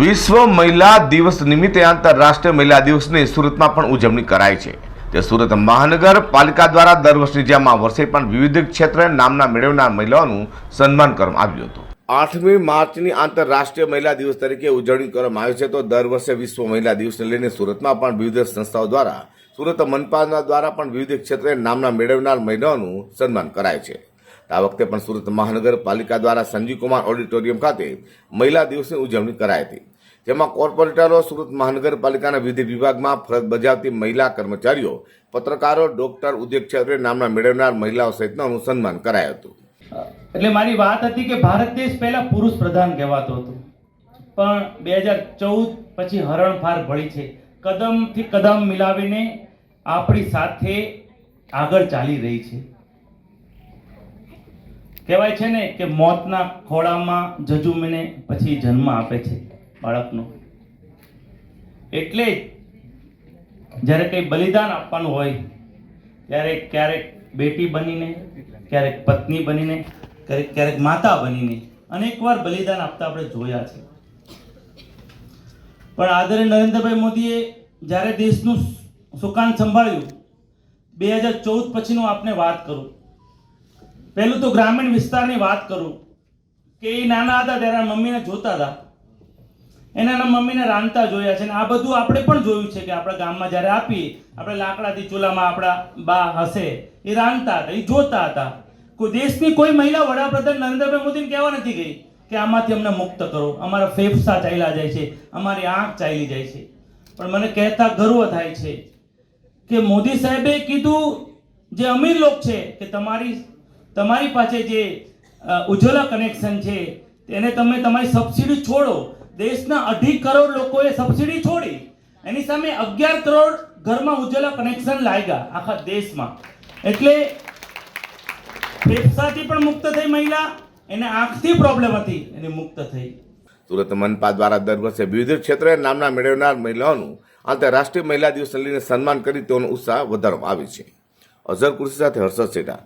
વિશ્વ મહિલા દિવસ નિમિત્તે આંતરરાષ્ટ્રીય મહિલા દિવસની સુરતમાં પણ ઉજવણી કરાય છે. તે સુરત મહાનગરપાલિકા દ્વારા દર વર્ષની જેમ આ વર્ષે પણ વિવિધ ક્ષેત્રે નામના મેળવનાર મહિલાઓનું સન્માન કરવામાં આવ્યું હતું. આઠમી માર્ચની આંતરરાષ્ટ્રીય મહિલા દિવસ તરીકે ઉજવણી કરવામાં આવે છે. તો દર વર્ષે વિશ્વ મહિલા દિવસને લઈને સુરતમાં પણ વિવિધ સંસ્થાઓ દ્વારા, સુરત મનપાના દ્વારા પણ વિવિધ ક્ષેત્રે નામના મેળવનાર મહિલાઓનું સન્માન કરાય છે. આ વખતે પણ સુરત મહાનગરપાલિકા દ્વારા સંજીવકુમાર ઓડિટોરિયમ ખાતે મહિલા દિવસની ઉજવણી કરાઈ હતી. જેમાં કોર્પોરેટરો, સુરત મહાનગરપાલિકાના વિધિ વિભાગમાં ફરજ બજાવતી મહિલા કર્મચારીઓ, પત્રકારો, ડોક્ટર, ઉદ્યોગ ક્ષેત્રે નામના મેળવનાર મહિલાઓ સહિતનું અનુસંધાન કરાયું હતું. એટલે મારી વાત હતી કે ભારત દેશ પહેલા પુરુષ પ્રધાન કહેવાતો હતો. પણ બે હજાર ચૌદ પછી હરણફાર ભળી છે. કદમથી કદમ મિલાવીને આપણી સાથે આગળ ચાલી રહી છે. કહેવાય છે ને કે મોતના ખોળામાં જજુમીને પછી જન્મ આપે છે. બાળકનો. એટલે જ્યારે કંઈ બલિદાન આપવાનું હોય, ત્યારે ક્યારેક બેટી બનીને, ક્યારેક પત્ની બનીને, ક્યારેક ક્યારેક માતા બનીને અનેકવાર બલિદાન આપતા આપણે જોયા છે. પણ આદરણીય નરેન્દ્રભાઈ મોદીએ જ્યારે દેશનું સુકાન સંભાળ્યું, બે હજાર ચૌદ પછીનું આપને વાત કરું. પહેલું તો ગ્રામીણ વિસ્તારની વાત કરું, કે એ નાના હતા ત્યારે મમ્મીને જોતા હતા. એના મમ્મીને રાંધતા જોયા છે અને આ બધું આપણે પણ જોયું છે કે આપણા ગામમાં જ્યારે આપીએ, આપણે લાકડાથી ચૂલામાં આપણા બા હશે, એ રાંધતા હતા, એ જોતા હતા. કોઈ દેશની કોઈ મહિલા વડાપ્રધાન નરેન્દ્રભાઈ મોદીને કહેવા નથી ગઈ કે આમાંથી અમને મુક્ત કરો. અમારા ફેફસા ચાલ્યા જાય છે, અમારી આંખ ચાલી જાય છે. પણ મને કહેતા ગર્વ થાય છે કે મોદી સાહેબે કીધું, જે અમીર લોક છે, કે તમારી તમારી પાસે જે ઉજ્જવલા કનેક્શન છે એને તમે તમારી સબસિડી છોડો. દેશના અઢી કરોડ લોકોએ સબસિડી છોડી. એની સામે અગિયાર કરોડ ઘરમાં ઉજ્જવલા કનેક્શન લાગ્યા આખા દેશમાં. એટલે ફેફસાથી પણ મુક્ત થઈ મહિલા, એને આંખથી પ્રોબ્લેમ હતી, એને મુક્ત થઈ. સુરત મનપા દ્વારા દર વર્ષે વિવિધ ક્ષેત્રે નામના મેળવનાર મહિલાઓનું આંતરરાષ્ટ્રીય મહિલા દિવસને લઈને સન્માન કરી તેઓનો ઉત્સાહ વધારવામાં આવે છે. અઝર કુર્સી સાથે હર્ષદ સેઠા